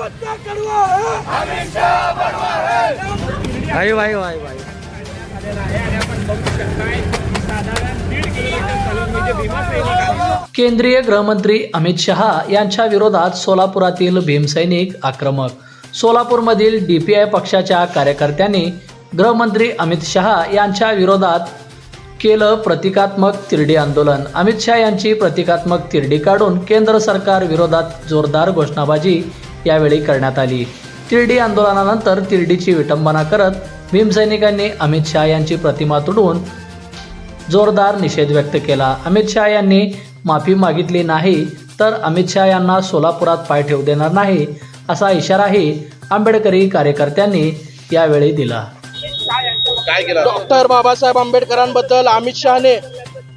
पत्ता कड़वा है। भाई भाई भाई भाई। केंद्रीय गृहमंत्री अमित शहा यांच्या विरोधात सोलापुरातील भीमसैनिक आक्रमक. सोलापूरमधील डीपीआय पक्षाच्या कार्यकर्त्यांनी गृहमंत्री अमित शहा यांच्या विरोधात केलं प्रतिकात्मक तिरडी आंदोलन. अमित शहा यांची प्रतिकात्मक तिरडी काढून केंद्र सरकार विरोधात जोरदार घोषणाबाजी यावेळी करण्यात आली. तिरडी आंदोलनानंतर तिरडीची विटंबना करत भीमसैनिकांनी अमित शहा यांची प्रतिमा तुडवून जोरदार निषेध व्यक्त केला. अमित शहा यांनी माफी मागितली नाही तर अमित शहा यांना सोलापुरात पाय ठेवू देणार नाही असा इशाराही आंबेडकरी कार्यकर्त्यांनी यावेळी दिला. डॉक्टर बाबासाहेब आंबेडकरांबद्दल अमित शहाने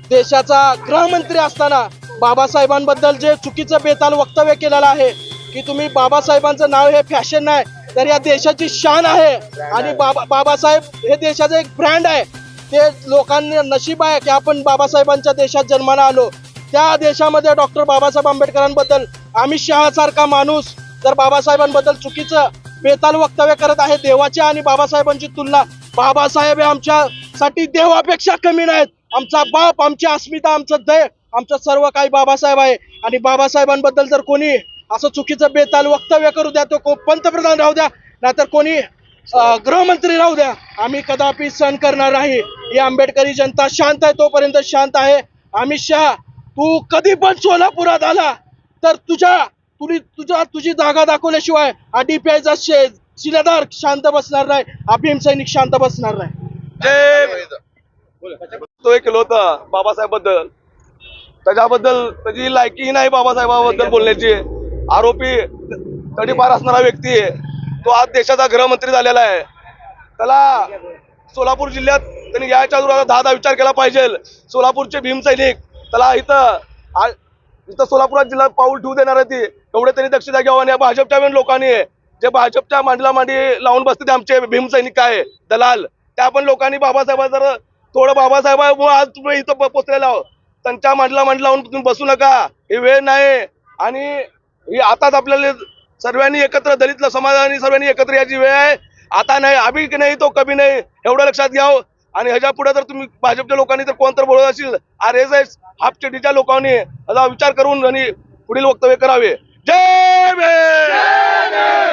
देशाचा गृहमंत्री असताना बाबासाहेबांबद्दल जे चुकीचं बेताल वक्तव्य केलेलं आहे की तुम्ही बाबासाहेबांचं नाव हे फॅशन नाही तर या देशाची शान आहे. आणि बाबा बाबासाहेब हे देशाचं एक ब्रँड आहे. ते लोकांनी नशीब आहे की आपण बाबासाहेबांच्या देशात जन्माला आलो. त्या देशामध्ये डॉक्टर बाबासाहेब आंबेडकरांबद्दल अमित शहा सारखा माणूस जर बाबासाहेबांबद्दल चुकीचं बेताल वक्तव्य करत आहे देवाची आणि बाबासाहेबांची तुलना. बाबासाहेब हे आमच्यासाठी देवापेक्षा कमी नाहीत. आमचा बाप आमची अस्मिता आमचं दय आमचं सर्व काही बाबासाहेब आहे. आणि बाबासाहेबांबद्दल जर कोणी असं चुकीचं बेताल वक्तव्य करू द्या तो पंतप्रधान राहू द्या नाहीतर कोणी गृहमंत्री राहू द्या. आम्ही कदापि सहन करणार नाही. ही आंबेडकरी जनता शांत आहे तोपर्यंत शांत आहे. अमित शहा तू कधी पण सोलापुरात आला तर तुझ्या तुझी तुझ्या तुझी जागा दाखवल्याशिवाय हा डीपीआयचा शिलेदार शांत बसणार नाही. हा भीमसैनिक शांत बसणार नाही. तो एक केलं होतं बाबासाहेबबद्दल त्याच्याबद्दल त्याची लायकी नाही बाबासाहेबाबद्दल बोलण्याची. आरोपी तडीपार असणारा व्यक्ती तो आज देशाचा गृहमंत्री झालेला आहे. त्याला सोलापूर जिल्ह्यात त्यांनी याच्या दुराचा दहा दहा विचार केला पाहिजे. सोलापूरचे भीमसैनिक त्याला इथं इथं सोलापुरात जिल्ह्यात पाऊल ठेवू देणार आहे ती. एवढे त्यांनी दक्षता घ्यावं आणि भाजपच्या पण लोकांनी जे भाजपच्या मांडीला मांडी लावून बसते ते आमचे भीमसैनिक काय दलाल. त्या पण लोकांनी बाबासाहेबा जर थोडं बाबासाहेबांमुळे आज तुम्ही इथं पोचलेला आहोत. त्यांच्या मांडला मांडी तुम्ही बसू नका. ही वेळ नाही. आणि ही आताच आपल्याला सर्वांनी एकत्र दलित समाजाने सर्वांनी एकत्र याची वेळ आहे. आता नाही अभि की नाही तो कमी नाही एवढं लक्षात घ्यावं. आणि ह्याच्या पुढे जर तुम्ही भाजपच्या लोकांनी जर कोणतर बोलत असेल आर एस एस लोकांनी याचा विचार करून आणि पुढील वक्तव्य करावे. जय भीम